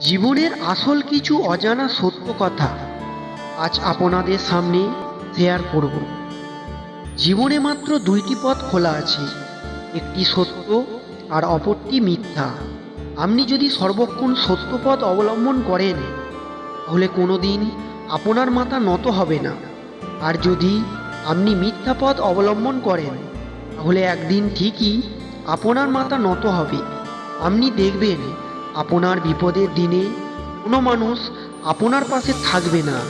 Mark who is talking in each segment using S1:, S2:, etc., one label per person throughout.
S1: জীবনের আসল কিছু অজানা সত্য কথা আজ আপনাদের সামনে শেয়ার করব। জীবনে মাত্র দুইটি পথ খোলা আছে, একটি সত্য আর অপরটি মিথ্যা। আপনি যদি সর্বক্ষণ সত্য পথ অবলম্বন করেন, তাহলে কোনোদিন আপনার মাথা নত হবে না। আর যদি আপনি মিথ্যা পথ অবলম্বন করেন, তাহলে একদিন ঠিকই আপনার মাথা নত হবে। আপনি দেখবেন আপনার বিপদের দিনে কোনো মানুষ আপনার পাশে থাকবে না।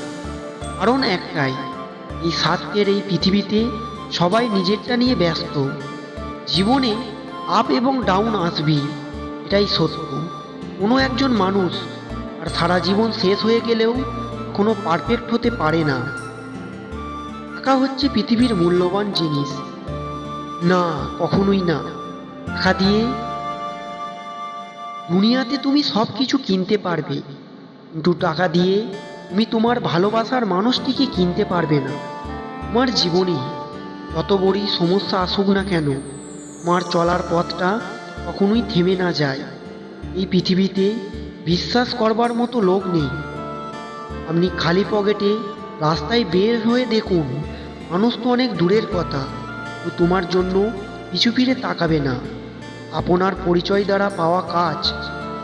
S1: কারণ একটাই, এই স্বার্থের এই পৃথিবীতে সবাই নিজেরটা নিয়ে ব্যস্ত। জীবনে আপ এবং ডাউন আসবেই এটাই সত্য। কোনো একজন মানুষ আর সারা জীবন শেষ হয়ে গেলেও কোনো পারফেক্ট হতে পারে না। টাকা হচ্ছে পৃথিবীর মূল্যবান জিনিস। না, কখনোই না। টাকা দিয়ে দুনিয়াতে তুমি সব কিছু কিনতে পারবে। কিন্তু টাকা দিয়ে তুমি তোমার ভালোবাসার মানুষটিকে কিনতে পারবে না। তোমার জীবনে যত বড়ই সমস্যা আসুক না কেন, তোমার চলার পথটা কখনোই থেমে না যায়। এই পৃথিবীতে বিশ্বাস করবার মতো লোক নেই। আপনি খালি পকেটে রাস্তায় বের হয়ে দেখুন, মানুষ তো অনেক দূরের কথা। তো তোমার জন্য পিছু ফিরে তাকাবে না। আপনার পরিচয় দ্বারা পাওয়া কাজ।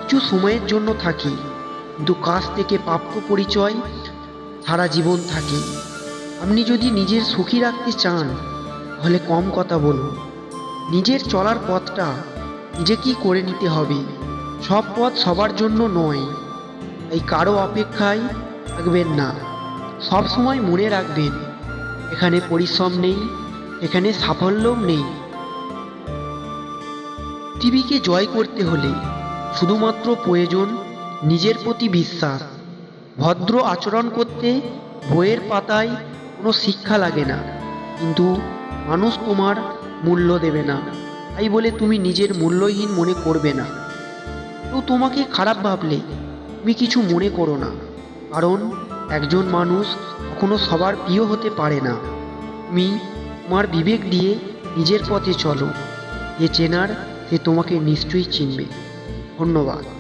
S1: কিছু সময়ের জন্য থাকে। কিন্তু কাজ থেকে প্রাপ্ত পরিচয় সারা জীবন থাকে। আপনি যদি নিজের সুখী রাখতে চান, তাহলে কম কথা বলুন। নিজের চলার পথটা নিজে নিজেকেই করে নিতে হবে? সব পথ সবার জন্য নয়। এই কারও অপেক্ষায় থাকবেন না। সব সময় মনে রাখবেন, এখানে পরিশ্রম নেই, এখানে সাফল্যও নেই। পৃথিবীকে জয় করতে হলে শুধুমাত্র প্রয়োজন নিজের প্রতি বিশ্বাস। ভদ্র আচরণ করতে বইয়ের পাতায় কোনো শিক্ষা লাগে না। কিন্তু মানুষ তোমার মূল্য দেবে না। তাই বলে তুমি নিজের মূল্যহীন মনে করবে না। কেউ তোমাকে খারাপ ভাবলে তুমি কিছু মনে করো না। কারণ একজন মানুষ কখনো সবার প্রিয় হতে পারে না। তুমি তোমার বিবেক দিয়ে নিজের পথে চলো। যে চেনার সে তোমাকে নিশ্চয়ই চিনবে। ধন্যবাদ।